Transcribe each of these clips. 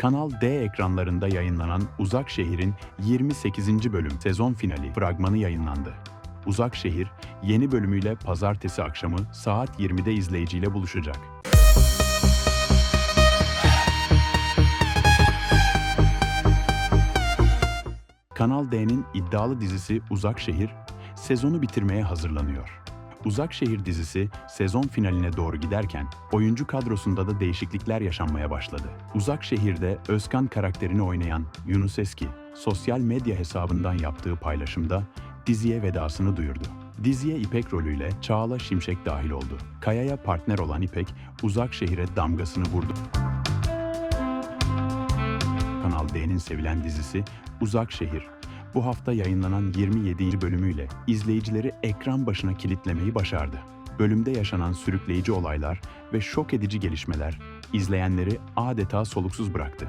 Kanal D ekranlarında yayınlanan Uzak Şehir'in 28. bölüm sezon finali fragmanı yayınlandı. Uzak Şehir yeni bölümüyle pazartesi akşamı saat 20'de izleyiciyle buluşacak. Kanal D'nin iddialı dizisi Uzak Şehir sezonu bitirmeye hazırlanıyor. Uzak Şehir dizisi sezon finaline doğru giderken oyuncu kadrosunda da değişiklikler yaşanmaya başladı. Uzak Şehir'de Özkan karakterini oynayan Yunus Eski, sosyal medya hesabından yaptığı paylaşımda diziye vedasını duyurdu. Diziye İpek rolüyle Çağla Şimşek dahil oldu. Kaya'ya partner olan İpek, Uzak Şehir'e damgasını vurdu. Kanal D'nin sevilen dizisi Uzak Şehir, bu hafta yayınlanan 27. bölümüyle izleyicileri ekran başına kilitlemeyi başardı. Bölümde yaşanan sürükleyici olaylar ve şok edici gelişmeler izleyenleri adeta soluksuz bıraktı.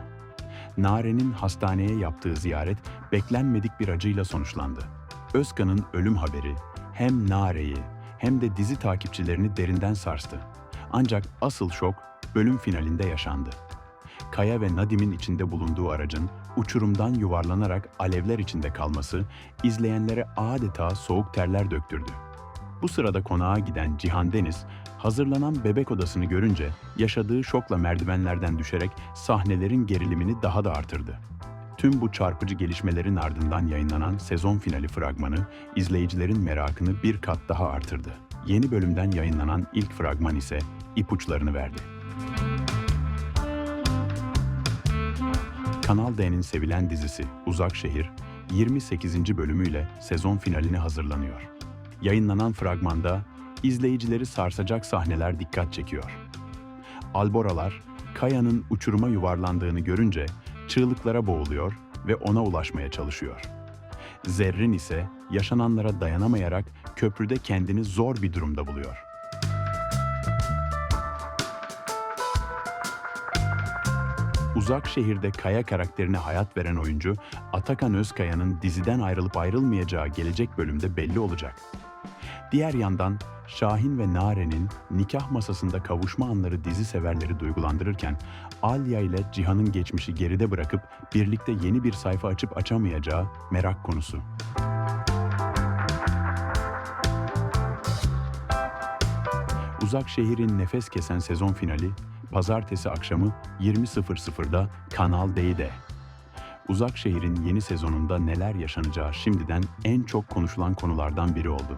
Nare'nin hastaneye yaptığı ziyaret beklenmedik bir acıyla sonuçlandı. Özkan'ın ölüm haberi hem Nare'yi hem de dizi takipçilerini derinden sarstı. Ancak asıl şok bölüm finalinde yaşandı. Kaya ve Nadim'in içinde bulunduğu aracın uçurumdan yuvarlanarak alevler içinde kalması izleyenlere adeta soğuk terler döktürdü. Bu sırada konağa giden Cihan Deniz, hazırlanan bebek odasını görünce yaşadığı şokla merdivenlerden düşerek sahnelerin gerilimini daha da artırdı. Tüm bu çarpıcı gelişmelerin ardından yayınlanan sezon finali fragmanı izleyicilerin merakını bir kat daha artırdı. Yeni bölümden yayınlanan ilk fragman ise ipuçlarını verdi. Kanal D'nin sevilen dizisi Uzak Şehir 28. bölümüyle sezon finaline hazırlanıyor. Yayınlanan fragmanda izleyicileri sarsacak sahneler dikkat çekiyor. Alboralar Kaya'nın uçuruma yuvarlandığını görünce çığlıklara boğuluyor ve ona ulaşmaya çalışıyor. Zerrin ise yaşananlara dayanamayarak köprüde kendini zor bir durumda buluyor. Uzak Şehir'de Kaya karakterine hayat veren oyuncu Atakan Özkaya'nın diziden ayrılıp ayrılmayacağı gelecek bölümde belli olacak. Diğer yandan Şahin ve Nare'nin nikah masasında kavuşma anları dizi severleri duygulandırırken Alya ile Cihan'ın geçmişi geride bırakıp birlikte yeni bir sayfa açıp açamayacağı merak konusu. Uzak Şehir'in nefes kesen sezon finali pazartesi akşamı 20.00'da Kanal D'de. Uzak Şehir'in yeni sezonunda neler yaşanacağı şimdiden en çok konuşulan konulardan biri oldu.